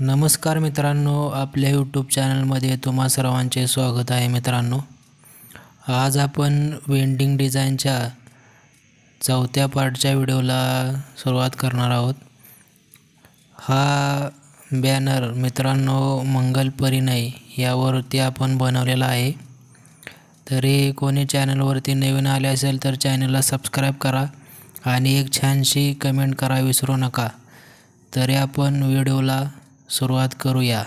नमस्कार मित्रांनो आपल्या यूट्यूब चॅनलमध्ये तुम्हा सर्वांचे स्वागत आहे मित्रांनो. आज आपण वेंडिंग डिझाईनच्या चौथ्या पार्टच्या व्हिडिओला सुरुवात करणार आहोत. हा बॅनर मित्रांनो मंगल परिणय यावरती आपण बनवलेला आहे. तरी कोणी चॅनलवरती नवीन आले असेल तर चॅनलला सबस्क्राईब करा आणि एक छानशी कमेंट करा विसरू नका. तरी आपण व्हिडिओला सुरुवात करूया.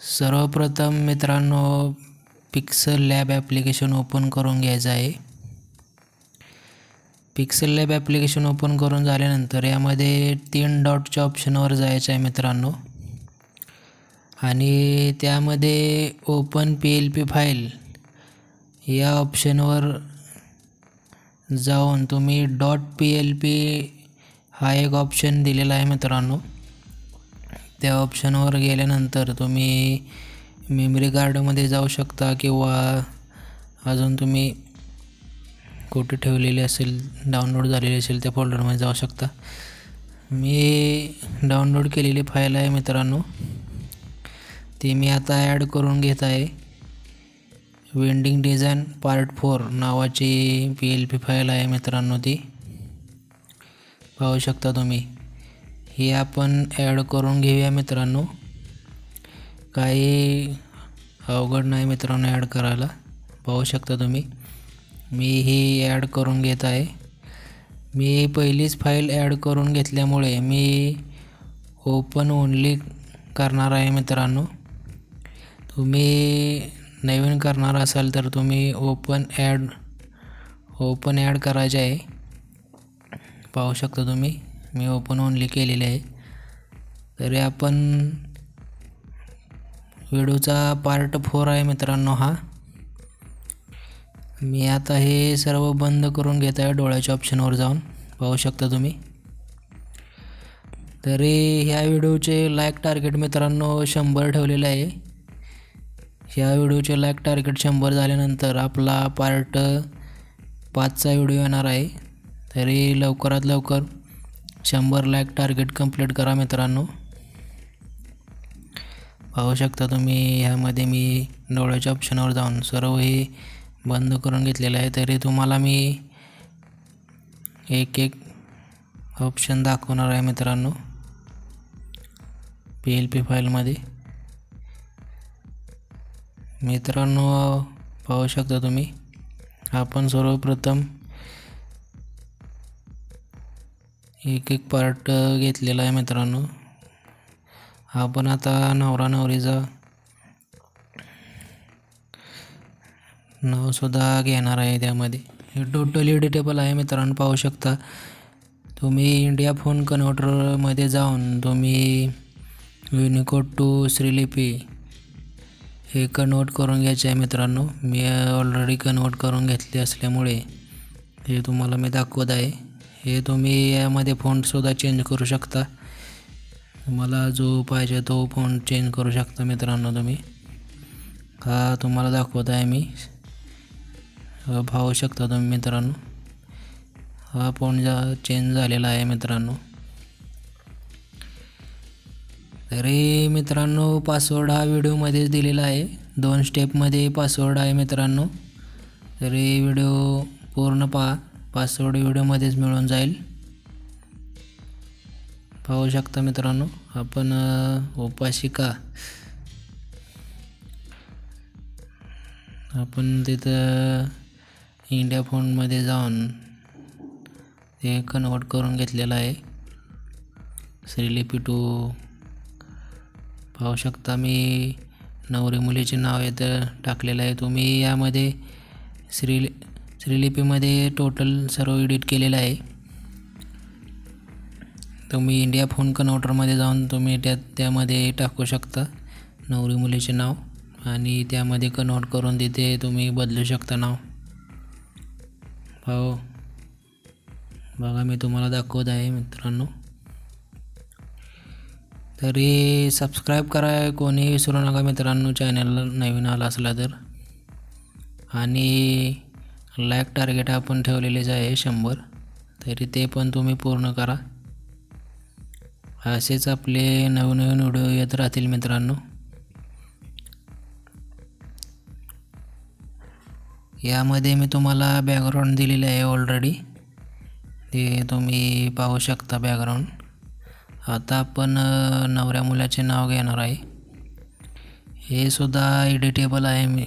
सर्वप्रथम मित्रांनो पिक्सल लॅब ॲप्लिकेशन ओपन करून घ्यायचं आहे. पिक्सल लॅब ॲप्लिकेशन ओपन करून झाल्यानंतर यामध्ये तीन डॉटच्या ऑप्शनवर जायचं आहे मित्रांनो. आणि त्यामध्ये open P L P file या ऑप्शनवर जाऊन तुम्ही डॉट पी एल पी हा एक ऑप्शन दिलेला आहे मित्रांनो. त्या ऑप्शनवर गेल्यानंतर तुम्ही मेमरी कार्डमध्ये जाऊ शकता किंवा अजून तुम्ही कुठे ठेवलेली असेल डाउनलोड झालेली असेल त्या फोल्डरमध्ये जाऊ शकता. मी डाउनलोड केलेली फाईल आहे मित्रांनो. ती मी आता ॲड करून घेत आहे. वेंडिंग डिझाईन पार्ट फोर नावाची पी एल पी फाईल आहे मित्रांनो ती. पाहू शकता तुम्ही. ही आपण ॲड करून घेऊया मित्रांनो. काही अवघड नाही मित्रांनो ॲड करायला. पाहू शकता तुम्ही. मी ही ॲड करून घेत आहे. मी पहिलीच फाईल ॲड करून घेतल्यामुळे मी ओपन ओनली करणार आहे मित्रांनो. तुम्ही नवीन करणार असाल तर तुम्ही ओपन ॲड ओपन ॲड करायचे आहे. पाहू शकता तुम्ही. मी ओपन ओनली केलेले आहे. तरी आपण व्हिडिओचा पार्ट फोर आहे मित्रांनो हा. मी आता हे सर्व बंद करून घेत आहे डोळ्याच्या ऑप्शनवर जाऊन. पाहू शकता तुम्ही. तरी ह्या व्हिडिओचे लाईक टार्गेट मित्रांनो शंभर ठेवलेलं आहे. ह्या व्हिडिओचे लाईक टार्गेट शंभर झाल्यानंतर आपला पार्ट पाचचा व्हिडिओ येणार आहे. तरी लवकरात लवकर शंभर लाख टार्गेट कंप्लीट करा मित्रांनो. पाहू शकता तुम्ही ह्यामध्ये मी डोळ्याच्या ऑप्शनवर जाऊन सर्व हे बंद करून घेतलेलं आहे. तरी तुम्हाला मी एक एक ऑप्शन दाखवणार आहे मित्रांनो. पी एल पी फाईलमध्ये मित्रांनो पाहू शकता तुम्ही आपण सर्वप्रथम एक एक पार्ट घेतलेला आहे मित्रांनो. आपण आता नवरा नवरीचा नावसुद्धा घेणार आहे त्यामध्ये. हे टोटल एडिटेबल आहे मित्रांनो पाहू शकता. तुम्ही इंडिया फोन कन्व्हर्टरमध्ये जाऊन तुम्ही युनिकोड टू श्रीलिपी हे कन्वर्ट करून घ्यायचे आहे मित्रांनो. मी ऑलरेडी कन्वर्ट करून घेतले असल्यामुळे हे तुम्हाला मी दाखवत आहे. हे तुम्ही यामध्ये फोनसुद्धा चेंज करू शकता. तुम्हाला जो पाहिजे तो फोन चेंज करू शकता मित्रांनो तुम्ही. हा तुम्हाला दाखवत आहे मी. पाहू शकता तुम्ही मित्रांनो. हा फोन जा चेंज झालेला आहे मित्रांनो. तरी मित्रांनो पासवर्ड हा व्हिडिओमध्येच दिलेला आहे. दोन स्टेपमध्ये पासवर्ड आहे मित्रांनो. तरी व्हिडिओ पूर्ण पहा. पासवर्ड व्हिडिओमध्येच मिळून जाईल. पाहू शकता मित्रांनो आपण उपाशिका आपण तिथं इंडिया फोनमध्ये जाऊन ते कन्वर्ट करून घेतलेलं आहे. श्रीलिपी टू. पाहू शकता मी नवरी मुलीचे नाव येतं टाकलेलं आहे. तुम्ही यामध्ये श्री श्रीलिपीमध्ये टोटल सर्व एडिट केलेलं आहे. तुम्ही इंडिया फोन कन्वर्टरमध्ये जाऊन तुम्ही त्यात त्यामध्ये टाकू शकता. नवरी मुलीचे नाव आणि त्यामध्ये कन्वर्ट करून तिथे तुम्ही बदलू शकता नाव. पाहू बघा मी तुम्हाला दाखवत आहे मित्रांनो. तरी सबस्क्राईब करा कोणी विसरू नका मित्रांनो चॅनलला नवीन आला असला तर. आणि लाईक टार्गेट आपण ठेवलेलेच आहे शंभर तरी ते पण तुम्ही पूर्ण करा. असेच आपले नवीन नवीन व्हिडिओ येत राहतील मित्रांनो. यामध्ये मी तुम्हाला बॅकग्राऊंड दिलेले आहे ऑलरेडी ते तुम्ही पाहू शकता बॅकग्राऊंड आता आपण नवऱ्या मुलाचे नाव घेणार आहे. हे सुद्धा एडिटेबल आहे मी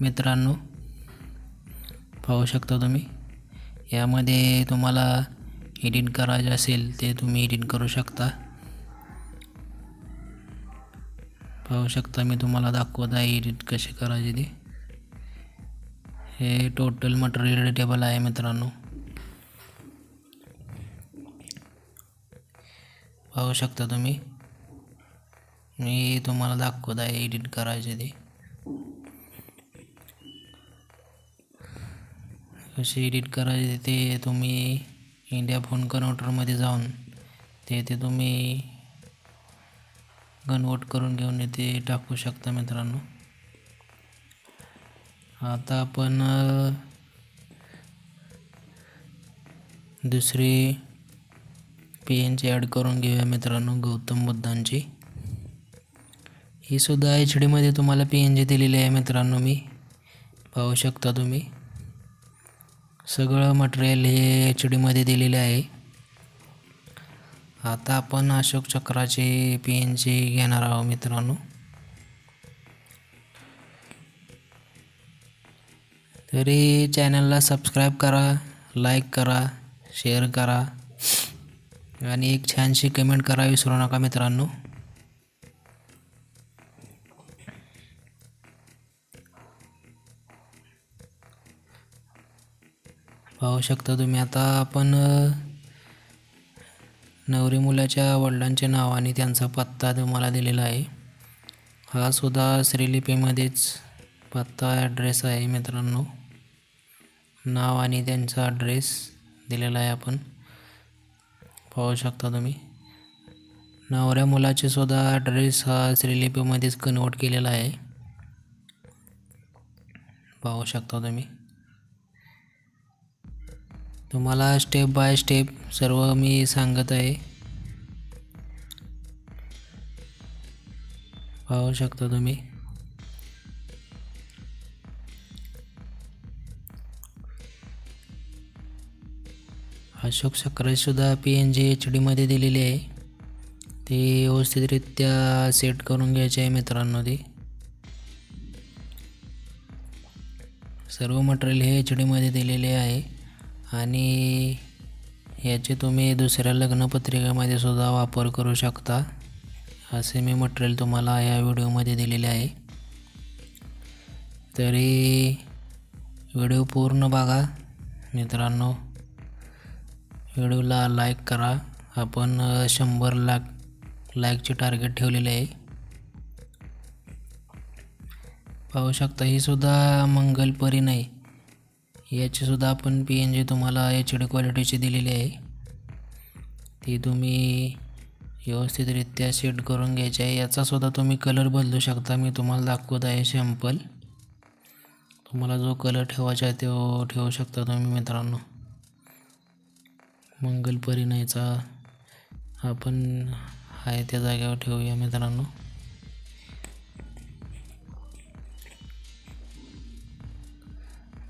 मित्रांनो. पाहू शकता तुम्ही. यामध्ये तुम्हाला एडिट करायचे असेल ते तुम्ही एडिट करू शकता. पाहू शकता मी तुम्हाला दाखवत आहे एडिट कसे करायचे ते. हे टोटल मटेरियल एडिटेबल आहे मित्रांनो. पाहू शकता तुम्ही. मी तुम्हाला दाखवत आहे एडिट करायचे ते. कसे एडिट करायचे ते तुम्ही इंडिया फोन कन्व्हर्टरमध्ये जाऊन ते ते तुम्ही कन्वर्ट करून घेऊन येते टाकू शकता मित्रांनो. आता आपण दुसरी पी एनची ॲड करून घेऊया मित्रांनो गौतम बुद्धांची. ही सुद्धा एच डीमध्ये तुम्हाला पी एन जी दिलेली आहे मित्रांनो मी पाहू शकता तुम्ही. सगळं मटेरियल हे एच डीमध्ये दिलेले आहे. आता आपण अशोक चक्राची पी एन जी घेणार आहोत मित्रांनो. तरी चॅनलला सबस्क्राईब करा लाईक करा शेअर करा. आणि एक छानशी कमेंट करा विसरू नका मित्रांनो. पाहू शकता तुम्ही. आता आपण नवरी मुलाच्या वडिलांचे नाव आणि त्यांचा पत्ता तुम्हाला दिलेला आहे. हा सुद्धा श्रीलिपीमध्येच पत्ता ॲड्रेस आहे मित्रांनो. नाव आणि त्यांचा ॲड्रेस दिलेला आहे आपण. पाहू शकता तुम्ही. नवऱ्या मुलाचे सुद्धा ॲड्रेस हा श्रीलिपीमध्येच कन्वर्ट केलेला आहे. पाहू शकता तुम्ही. तुम्हाला स्टेप बाय स्टेप सर्व मी सांगत आहे. पाहू शकता तुम्ही. अशोक सक्रेसुद्धा पी एन जी एच डीमध्ये दिलेली आहे. ती व्यवस्थितरित्या सेट करून घ्यायची आहे मित्रांनो ती. सर्व मटेरियल हे एच डीमध्ये दिलेले आहे. आणि याचे तुम्ही दुसऱ्या लग्नपत्रिकेमध्ये सुद्धा वापर करू शकता असे मी मटेरियल तुम्हाला या व्हिडिओमध्ये दिलेले आहे. तरी व्हिडिओ पूर्ण बघा. मित्रांनो व्हिडिओला लाईक करा. आपण शंभर लाख लाईकचे टार्गेट ठेवलेले आहे. पाहू शकता ही सुद्धा मंगलपरी नाही. याचीसुद्धा आपण पी एन जी तुम्हाला एच डी क्वालिटीची दिलेली आहे. ती तुम्ही व्यवस्थितरित्या सेट करून घ्यायची आहे. याचासुद्धा तुम्ही कलर बदलू शकता. मी तुम्हाला दाखवत आहे सॅम्पल तुम्हाला जो कलर ठेवायचा आहे तो ठेवू शकता तुम्ही मित्रांनो. मंगल परिणयचा आपण आहे त्या जागेवर ठेवूया मित्रांनो.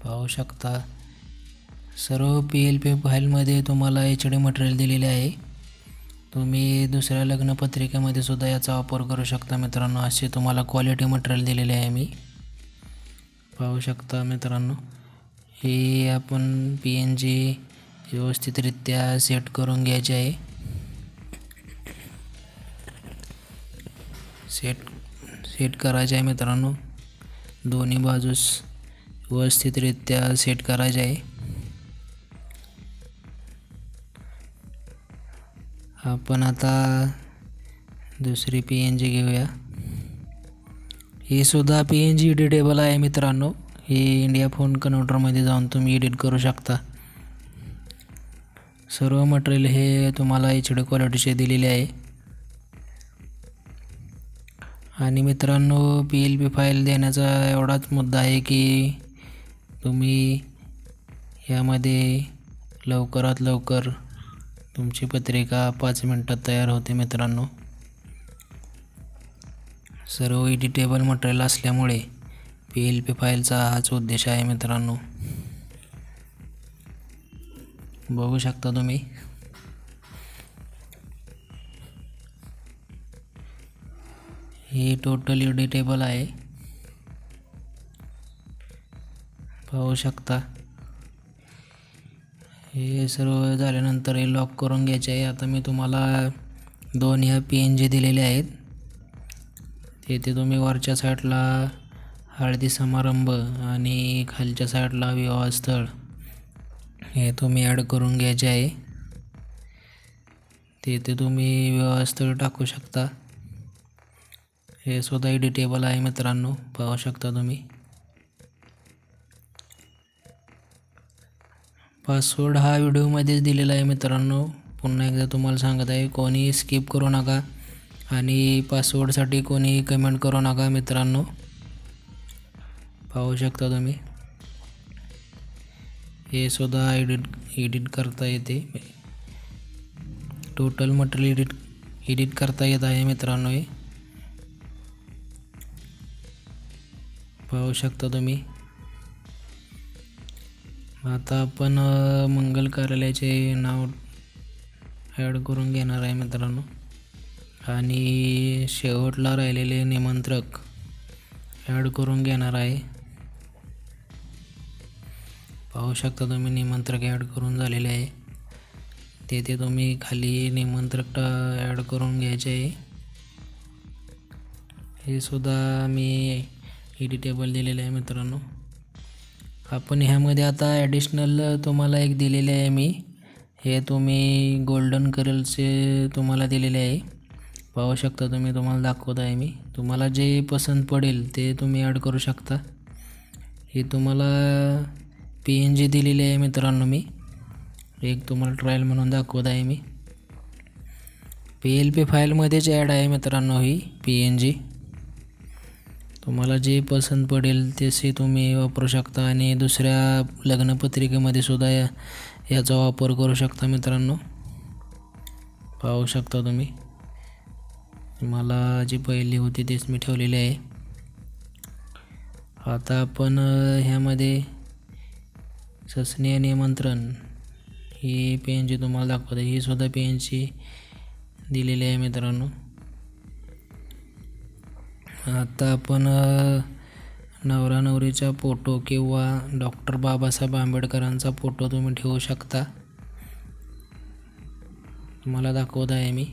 पाहू शकता. सर्व पी एल पी फाईलमध्ये तुम्हाला एच डी मटेरियल दिलेले आहे. तुम्ही दुसऱ्या लग्नपत्रिकेमध्ये सुद्धा याचा वापर करू शकता मित्रांनो. असे तुम्हाला क्वालिटी मटेरियल दिलेले आहे मी. पाहू शकता मित्रांनो. हे आपण पी एन जी व्यवस्थितरित्या सेट करून घ्यायचे आहे. सेट सेट करायचे आहे मित्रांनो. दोन्ही बाजूस व्यवस्थितरित्या सेट करायचे आहे. आपण आता दुसरी पी एन जी घेऊया. ही सुद्धा पी एन जी एडिटेबल आहे मित्रांनो. ही इंडिया फोन कन्व्हर्टरमध्ये जाऊन तुम्ही एडिट करू शकता. सर्व मटेरियल हे तुम्हाला एच डी क्वालिटीचे दिलेले आहे. आणि मित्रांनो पी एल पी फाईल देण्याचा एवढाच मुद्दा आहे की तुम्ही यामध्ये लवकरात लवकर तुमची पत्रिका पाच मिनटात तयार होते मित्रांनो. सर्व एडिटेबल मटेरियल असल्यामुळे पी एल पी फाईलचा हाच उद्देश आहे मित्रांनो. बघू शकता तुम्ही. ही टोटल एडिटेबल आहे. पाहू शकता. हे सर्व झाल्यानंतर हे लॉक करून घ्यायचे आहे. आता मी तुम्हाला दोन ह्या पी एन जी दिलेले आहेत. तेथे तुम्ही वरच्या साईडला हळदी समारंभ आणि खालच्या साईडला विवाहस्थळ हे तुम्ही ॲड करून घ्यायचे आहे. तेथे तुम्ही विवाहस्थळ टाकू शकता. हे सुद्धा एडिटेबल आहे मित्रांनो. पाहू शकता तुम्ही. पासवर्ड हा व्हिडिओमध्येच दिलेला आहे मित्रांनो. पुन्हा एकदा तुम्हाला सांगत आहे कोणी स्किप करू नका आणि पासवर्डसाठी कोणी कमेंट करू नका मित्रांनो. पाहू शकता तुम्ही. हे सुद्धा एडिट एडिट करता येते. टोटल मटेरियल एडिट एडिट करता येत आहे मित्रांनो हे. पाहू शकता तुम्ही. आता आपण मंगल कार्यालयाचे नाव ॲड करून घेणार आहे मित्रांनो. आणि शेवटला राहिलेले निमंत्रक ॲड करून घेणार आहे. पाहू शकता तुम्ही निमंत्रक ॲड करून झालेले आहे. तेथे तुम्ही खाली निमंत्रक ॲड करून घ्यायचे आहे. हे सुद्धा मी एडिटेबल दिलेलं आहे मित्रांनो. आपण ह्यामध्ये आता ॲडिशनल तुम्हाला एक दिलेले आहे मी. हे तुम्ही गोल्डन कलरचे तुम्हाला दिलेले आहे. पाहू शकता तुम्ही तुम्हाला दाखवत आहे मी. तुम्हाला जे पसंत पडेल ते तुम्ही ॲड करू शकता. हे तुम्हाला पी एन जी दिलेली आहे मित्रांनो मी. एक तुम्हाला ट्रायल म्हणून दाखवत आहे मी. पी एल पी फाईलमध्येच ॲड आहे मित्रांनो ही पी एन जी तुम्हाला जे पसंत पडेल तसे तुम्ही वापरू शकता आणि दुसऱ्या लग्नपत्रिकेमध्ये सुद्धा या याचा वापर करू शकता मित्रांनो. पाहू शकता तुम्ही. मला जी पहिली होती तेच मी ठेवलेली आहे. आता आपण ह्यामध्ये ह्यामध्ये आणि निमंत्रण ही पेनची तुम्हाला दाखवते. ही सुद्धा पेनची दिलेली आहे मित्रांनो. आता आपण नवरा नवरीचा फोटो किंवा डॉक्टर बाबासाहेब आंबेडकरांचा फोटो तुम्ही ठेवू शकता. तुम्हाला दाखवत आहे मी.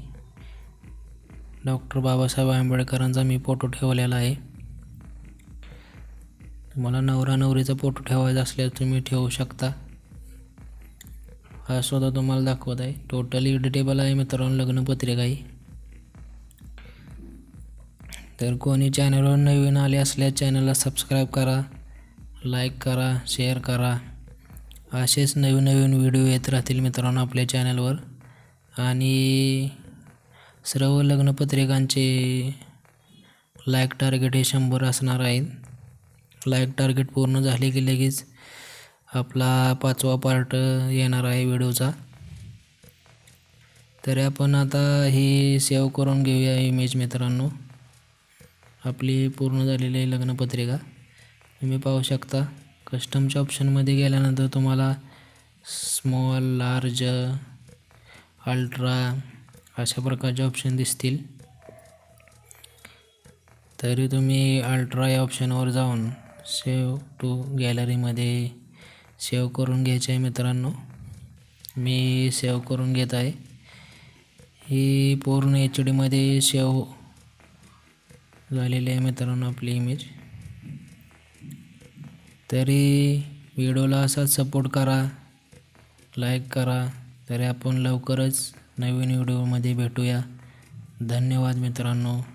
डॉक्टर बाबासाहेब आंबेडकरांचा मी फोटो ठेवलेला आहे. तुम्हाला नवरा नवरीचा फोटो ठेवायचा असल्यास तुम्ही ठेवू शकता. हा स्वतः तुम्हाला दाखवत आहे. टोटली एडिटेबल आहे मित्रांनो लग्नपत्रिका ही. तर कोणी चॅनलवर नवीन आले असल्यास चॅनलला सबस्क्राईब करा लाईक करा शेअर करा. असेच नवीन नवीन व्हिडिओ येत राहतील मित्रांनो आपल्या चॅनलवर. आणि सर्व लग्नपत्रिकांचे लाईक टार्गेट हे शंभर असणार आहेत. लाईक टार्गेट पूर्ण झाले की लगेच आपला पाचवा पार्ट येणार आहे व्हिडिओचा. तरी आपण आता ही सेव्ह करून घेऊया इमेज मित्रांनो. आपली पूर्ण झालेली आहे लग्नपत्रिका. तुम्ही पाहू शकता कस्टमच्या ऑप्शनमध्ये गेल्यानंतर तुम्हाला स्मॉल लार्ज अल्ट्रा अशा प्रकारचे ऑप्शन दिसतील. तरी तुम्ही अल्ट्रा या ऑप्शनवर जाऊन सेव्ह टू गॅलरीमध्ये सेव्ह करून घ्यायचे आहे मित्रांनो. मी सेव्ह करून घेत आहे. ही पूर्ण एच डीमध्ये सेव्ह झालेली आहे मित्रांनो आपली इमेज तरी व्हिडिओला असाच सपोर्ट करा लाईक करा तरी आपण लवकरच नवीन व्हिडिओमध्ये भेटूया. धन्यवाद मित्रांनो.